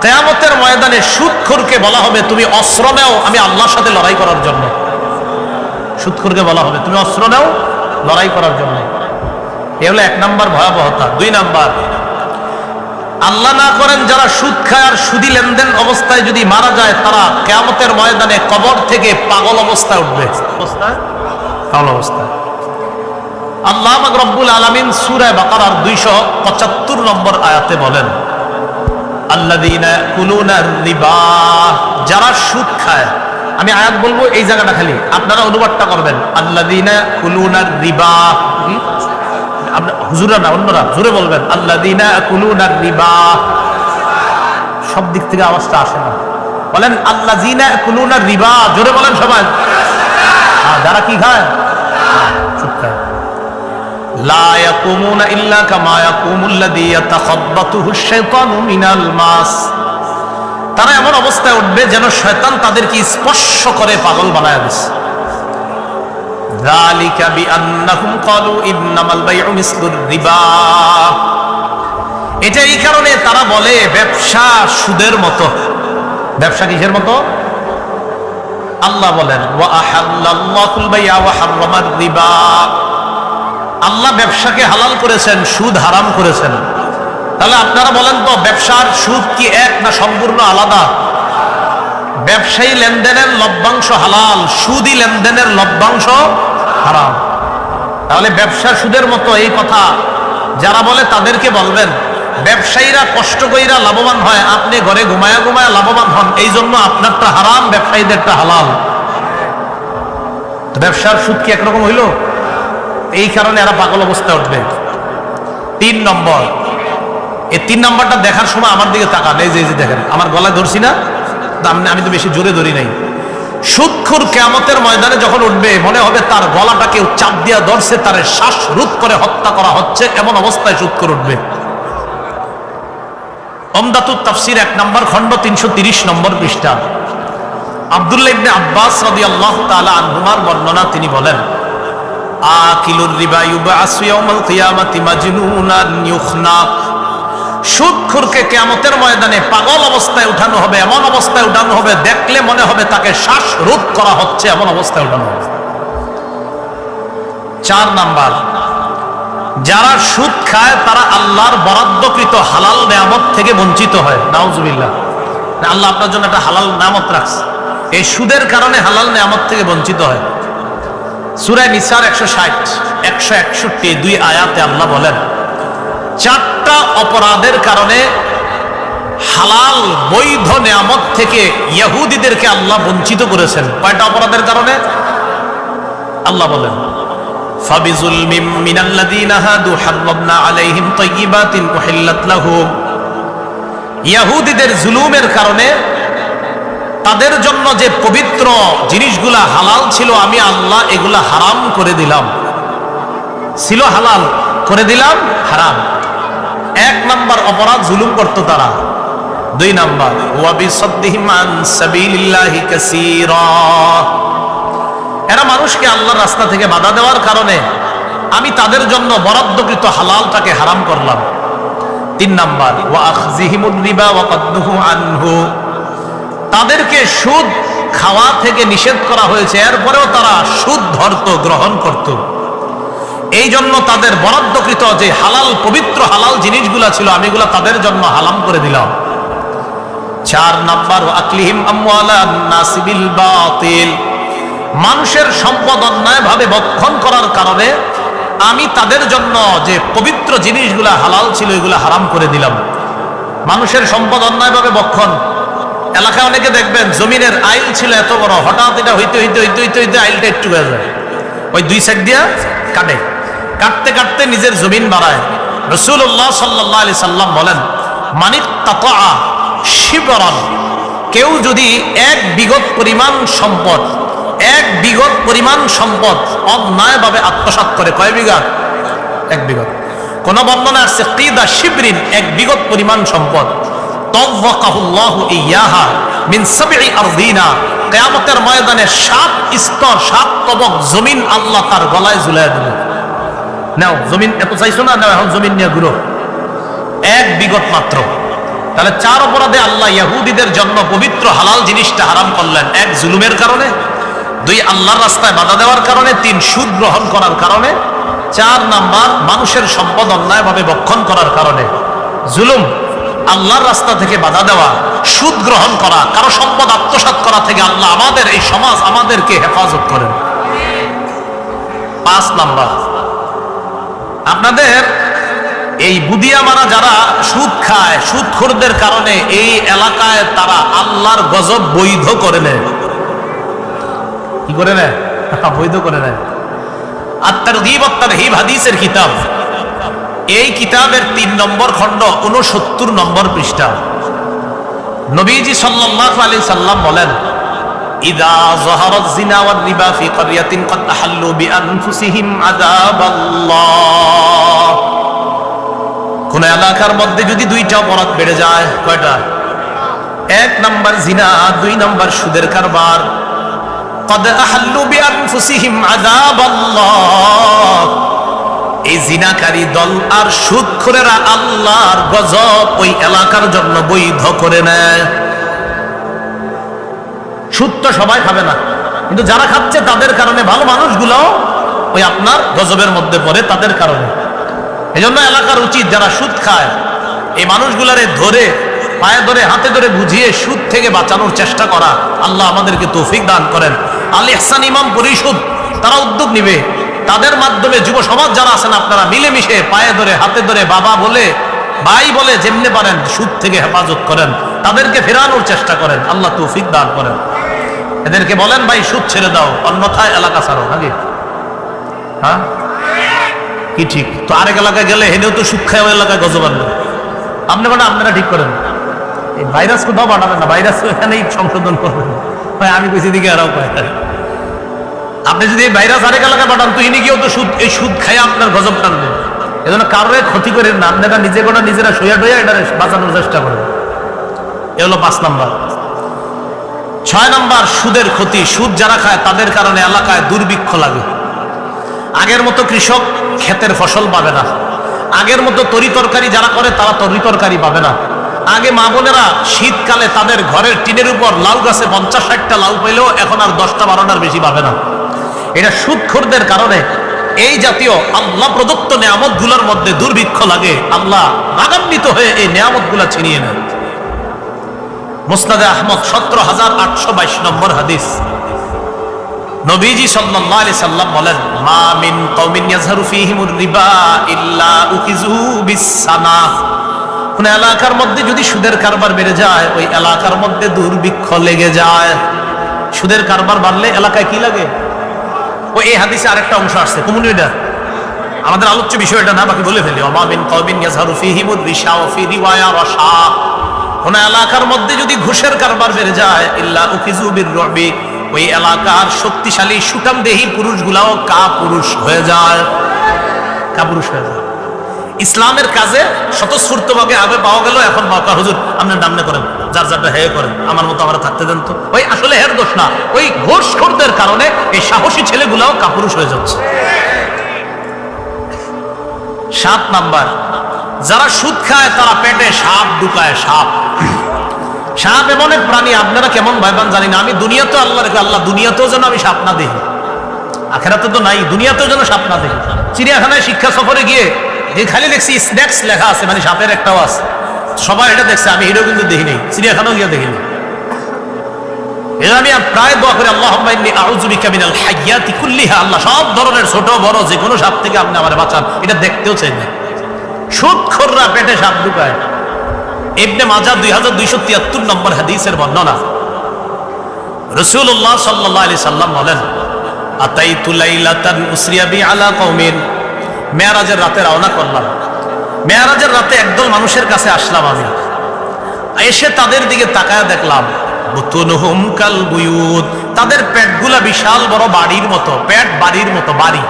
কেয়ামতের ময়দানে সুদখোরকে বলা হবে, তুমি অস্ত্র নেও আমি আল্লাহর সাথে লড়াই করার জন্য। সুদখোরকে বলা হবে, তুমি অস্ত্র নেও লড়াই করার জন্য। এ হলো এক নাম্বার ভয়াবহতা। দুই নাম্বার, আল্লাহ না করেন যারা সুদ খায় আর সুদি লেনদেন অবস্থায় যদি মারা যায়, তারা কেয়ামতের ময়দানে কবর থেকে পাগল অবস্থায় উঠবে। পাগল অবস্থায়। আল্লাহ রব্বুল আলমিন সুরায় বাকারার দুইশো পঁচাত্তর নম্বর আয়াতে বলেন যারা সুদ খায়। আমি আয়াত বলব এই জায়গাটা খালি। আপনারা অনুবাদটা করবেন। আল্লাদিনা কুলুনা রিবা হুজুরা না, অন্যরা জুড়ে বলবেন। আল্লাদিনা কুলুনা রিবা। সব দিক থেকে আওয়াজটা আসে না। বলেন আল্লাহ রিবা, জোরে বলেন সবাই। যারা কি খায়? সুদ খায় لا يقومون إلا كما يقوم الذي يتخبطه الشيطان من الماس তারা এমন অবস্থায় উঠবে যেন শয়তান তাদেরকে স্পর্শ করে পাগল বানায় দিচ্ছে ذلك بأنهم قالوا إنما البيع مثل الربا এটা এই কারণে তারা বলে ব্যবসা সুদের মতো ব্যবসা কিসের মতো আল্লাহ বলেন ওয়া আহাল্লাল্লাহুল বাই'a ওয়া হাররামার রিবা আল্লাহ ব্যবসাকে হালাল করেছেন, সুদ হারাম করেছেন। তাহলে আপনারা বলেন তো, ব্যবসার সুদ কি এক না সম্পূর্ণ আলাদা? ব্যবসায়ী লেনদেনের লভ্যাংশ হালাল সুদি লেনদেনের লভ্যাংশ হারাম। তাহলে ব্যবসা সুদের মতো এই কথা যারা বলে তাদেরকে বলবেন, ব্যবসায়ীরা কষ্ট কইরা লাভবান হয়, আপনি ঘরে ঘুমায়া ঘুমায়া লাভবান হন, এই জন্য আপনারটা হারাম, ব্যবসায়ীদেরটা হালাল। ব্যবসার সুদ কি একরকম হইল? এই কারণে এরা পাগল অবস্থায় উঠবে। তিন নম্বর। এই তিন নম্বরটা দেখার সময় আমার দিকে তাকান। এই যে এই যে দেখেন, আমার গলায় ধরছি না? আমি তো বেশি জোরে ধরি নাই। সুৎখুর কেয়ামতের ময়দানে যখন উঠবে, মনে হবে তার গলাটাকে চাপ দিয়া ধরছে, তার শ্বাস রোধ করে হত্যা করা হচ্ছে, এমন অবস্থায় সুৎখুর উঠবে। অমদাতুর তাফসির এক নম্বর খণ্ড, তিনশো নম্বর পৃষ্ঠা। আব্দুল্লাহ ইবনে আব্বাস রাদিয়াল্লাহু তাআলা আনহুমার বর্ণনা তিনি বলেন আকিলুর রিবা ইউবাসু ইয়াউমাল কিয়ামাতি মাজনুনান ইউখনাক সুদখোরকে কিয়ামতের ময়দানে পাগল অবস্থায় উঠানো হবে, এমন অবস্থায় উঠানো হবে, দেখলে মনে হবে তাকে শ্বাস রোধ করা হচ্ছে, এমন অবস্থায় উঠানো হবে। চার নাম্বার, যারা সুদ খায়, তারা আল্লাহর বরাদ্দকৃত হালাল নেয়ামত থেকে বঞ্চিত হয়। নাউজুবিল্লাহ। আল্লাহ আপনার জন্য একটা হালাল নেয়ামত রাখছে। এই সুদের কারণে হালাল নেয়ামত থেকে বঞ্চিত হয়। সুরায় নিসার একশো ষাট একশো একষট্টি দুই আয়াতে আল্লাহ বলেন চারটা অপরাধের কারণে হালাল বৈধ নেয়ামত থেকে ইহুদিদেরকে আল্লাহ বঞ্চিত করেছেন কয়টা অপরাধের কারণে আল্লাহ বলেন فبظلم من الذين هادوا حرمنا عليهم طيبات أحلت لهم ইহুদিদের জুলুমের কারণে তাদের জন্য যে পবিত্র জিনিসগুলা হালাল ছিল, আমি আল্লাহ এগুলা হারাম করে দিলাম। ছিল হালাল, করে দিলাম, হারাম। এক নাম্বার অপরাধ জুলুম করত তারা। দুই নাম্বার এরা মানুষকে আল্লাহর রাস্তা থেকে বাধা দেওয়ার কারণে আমি তাদের জন্য বরাদ্দকৃত হালালটাকে হারাম করলাম। তিন নাম্বার, ওয়া আখজিহিমুর রিবা ওয়া আনহু। তাদেরকে সুদ খাওয়া থেকে নিষেধ করা হয়েছে। এরপরেও তারা সুদ ধরত, গ্রহণ করত। এই জন্য তাদের বরাদ্দকৃত যে হালাল, পবিত্র হালাল জিনিসগুলা ছিল, আমি এগুলা তাদের জন্য হালাম করে দিলাম। চার নাম্বার আকলিহিম নাসিবিল বাতিল মানুষের সম্পদ অন্যায়ভাবে বক্ষণ করার কারণে আমি তাদের জন্য যে পবিত্র জিনিসগুলা হালাল ছিল, এগুলা হারাম করে দিলাম। মানুষের সম্পদ অন্যায়ভাবে বক্ষণ এলাকায় অনেকে দেখবেন জমিনের আইল ছিল এত বড়, হঠাৎ এটা হইতে হইতে হইতে হইতে হইতে আইলটা একটু হয়ে যায়। ওই দুই সাইড দিয়া কাটে। কাটতে কাটতে নিজের জমিন বাড়ায়। রসুল্লাহ সাল্লাহ আলি সাল্লাম বলেন মানিক তাতা শিবরণ কেউ যদি এক বিগত পরিমাণ সম্পদ, এক বিগত পরিমাণ সম্পদ অন্যায়ভাবে আত্মসাৎ করে, কয় বিঘাত এক বিঘত কোন বর্ণনা আসছে কিদা শিবরিন? এক বিগত পরিমাণ সম্পদ। ইয়াহা মিন সাবঈ আরদিনা। কিয়ামতের ময়দানে সাত স্তর, সাত তবক জমিন আল্লাহ তার গলায় ঝুলায় দিবে। নাও, জমিন এত চাইছো না? নাও, এখন জমিন নিয়ে ঘুরো। এক বিগত মাত্র। তাহলে চার অপরাধে আল্লাহ ইয়াহুদিদের জন্য পবিত্র হালাল জিনিসটা হারাম করলেন। এক জুলুমের কারণে, দুই আল্লাহর রাস্তায় বাধা দেওয়ার কারণে, তিন সুদ গ্রহণ করার কারণে, চার নাম্বার মানুষের সম্পদ অন্যায়ভাবে বক্ষণ করার কারণে। জুলুম আল্লাহর রাস্তা থেকে বাধা দেওয়া, সুদ গ্রহণ করা, কারও সম্পদ আত্মসাৎ করা থেকে আল্লাহ আমাদের, এই সমাজ আমাদেরকে হেফাজত করেন। পাঁচ নাম্বার, আপনাদের এই বুদিয়া মারা যারা সুদ খায়, সুদখোরদের কারণে এই এলাকায় তারা আল্লাহর গজব বৈধ করে নেয়। কি করে নেয়? বৈধ করে নেয়। আত্মার হিব আত্মার হিব হাদিসের কিতাব এই কিতাবের তিন নম্বর খণ্ড উনসত্তর নম্বর পৃষ্ঠা। নবীজি সাল্লাহ আলী সাল্লাম বলেন, ইদা জিনা আযাবাল্লাহ। কোন এলাকার মধ্যে যদি দুইটা অপরাধ বেড়ে যায়, কয়টা? এক নম্বর জিনা, দুই নম্বর সুদের কারবার। কদ আহাল্লু বিআনফুসিহিম আযাবাল্লাহ। এই জিনাকারী দল আর সুদখোরেরা আল্লাহর গজব ওই এলাকার জন্য বৈধ করে নেয়। সুদ তো সবাই খাবে না। কিন্তু যারা খাচ্ছে তাদের কারণে ভালো মানুষগুলো ওই আপনার গজবের মধ্যে পড়ে তাদের কারণে। এই জন্য এলাকার উচিত যারা সুদ খায়, এই মানুষগুলারে ধরে, পায়ে ধরে, হাতে ধরে বুঝিয়ে সুদ থেকে বাঁচানোর চেষ্টা করা আল্লাহ আমাদেরকে তৌফিক দান করেন। আল ইহসান ইমাম পরিষদ, তারা উদ্যোগ নিবে। তাদের মাধ্যমে যুব সমাজ যারা আছেন, আপনারা মিলেমিশে পায়ে ধরে, হাতে ধরে বাবা বলে, ভাই বলে যেমনি পারেন সুদ থেকে হেফাজত করেন। তাদেরকে ফেরানোর চেষ্টা করেন। আল্লাহ তৌফিক দান করেন। এদেরকে বলেন, ভাই, সুদ ছেড়ে দাও, অন্যথায় এলাকা ছাড়ো, নাকি? হ্যাঁ? কি ঠিক? তো আরেক এলাকায় গেলে হেনেও তো সুদ খায় এলাকায় গজব আনবে। আপনি মানে আপনারা ঠিক করেন। এই ভাইরাস কোথাও পাঠাবেন না, ভাইরাস এখানেই সংশোধন করবেন। ভাই, আমি কইছি দিকে আরও পাই আপনি যদি এই ভাইরাস আরেক এলাকায় পাঠান, তো ইনি গিয়েও তো সুদ, এই সুদ খায় আপনার গজব টানবে। এজন্য কারোর ক্ষতি করে না আপনারা নিজে কোনা নিজেরা সইয়া টইয়া এটা বাঁচানোর চেষ্টা করেন এ হলো পাঁচ নাম্বার। ছয় নাম্বার, সুদের ক্ষতি। সুদ যারা খায়, তাদের কারণে এলাকায় দুর্ভিক্ষ লাগে। আগের মতো কৃষক ক্ষেতের ফসল পাবে না। আগের মতো তরি তরকারি যারা করে, তারা তরি তরকারি পাবে না। আগে মা বোনেরা শীতকালে তাদের ঘরের টিনের উপর লাউ গাছে পঞ্চাশ ষাটটা লাউ পেলেও এখন আর দশটা বারোটার বেশি পাবে না। এটা সুদখোরদের কারণে। এই জাতীয় আল্লাহ প্রদত্ত নেয়ামতগুলার মধ্যে দুর্ভিক্ষ লাগে। আল্লাহ রাগান্বিত হয়ে এই নেয়ামতগুলা ছিনিয়ে নেয় মুস্তাদে আহমদ সতেরো হাজার আটশো বাইশ নম্বর হাদিস। নবীজি বলেন রিবা এলাকার মধ্যে যদি সুদের কারবার যায়, ওই এলাকার মধ্যে দুর্ভিক্ষ লেগে যায়। সুদের কারবার বাড়লে এলাকায় কি লাগে? ও, এই হাদিসে আরেকটা অংশ আসছে কমিউনিটা আমাদের আলোচ্য বিষয় এটা না, বাকি বলে ফেলি। রিওয়ায়া রাশা। কোন এলাকার মধ্যে যদি ঘুষের কারবার বেড়ে যায়, ইল্লা উকিজু বির রবি। ওই এলাকার শক্তিশালী সুটাম দেহী পুরুষগুলাও কা পুরুষ হয়ে যায়। কা পুরুষ হয়ে যায়। ইসলামের কাজে স্বতঃস্ফূর্ত ভাবে আগে পাওয়া গেল, এখন মৌকা হুজুর, আপনি নামনে করেন, যার যারটা হে করেন, আমার মতো আমরা থাকতে দেন তো। ওই আসলে হের দোষ না, ওই ঘোষখোরদের কারণে এই সাহসী ছেলেগুলাও কাপুরুষ হয়ে যাচ্ছে। সাত নাম্বার, যারা সুদ খায়, তারা পেটে সাপ ঢুকায় সাপ। সাপ এমন এক প্রাণী, আপনারা কেমন ভাইবান জানি না, আমি দুনিয়াতেও আল্লাহ রেখে আল্লাহ, দুনিয়াতেও যেন আমি সাপ না দেখি। আখেরাতে তো নাই, দুনিয়াতেও যেন সাপ না দেখি। চিড়িয়াখানায় শিক্ষা সফরে গিয়ে খালি দেখছি স্ন্যাক্স লেখা আছে মানে সাপের একটাও আছে। সবাই এটা দেখছে, আমি এটাও কিন্তু দেখি নেই চিড়িয়াখানাও গিয়ে দেখিনি। আমি প্রায় দোয়া করি আল্লাহ আল্লাহ সব ধরনের ছোট, বড়, যে কোনো সাপ থেকে আপনি আমার বাঁচান, এটা দেখতেও চাই না। পেটে সাপ ঢুকায়। মাজা দুই হাজার দুইশো তিয়াত্তর নম্বর হাদিসের বর্ণনা। রসুল্লাহ সাল্লাহ আলি সাল্লাম বলেন, আতাইতু লাইলাতান উসরিয়া বি আলা কওমিন? মেয়ারাজের রাতে রওনা করলাম। মেয়ারাজের রাতে একদল মানুষের কাছে আসলাম আমি। এসে তাদের দিকে তাকায় দেখলাম তাদের পেটগুলা বিশাল বড় বাড়ির মতো, পেট বাড়ির মতো, বাড়ি।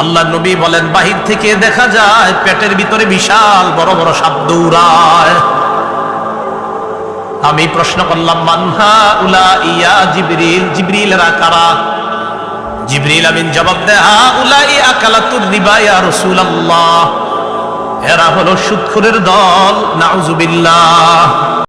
আল্লাহ নবী বলেন, বাহির থেকে দেখা যায় পেটের ভিতরে বিশাল বড় বড় সাপ দৌড়ায়। আমি প্রশ্ন করলাম মানহা উলা ইয়া জিবরিল? জিবরিলরা কারা? জিবরিল আমিন জবাব দেয় হা উলা ইয়া কালাতুর রিবা ইয়া রাসূলুল্লাহ। এরা হলো সুদখুরের দল নাউজুবিল্লাহ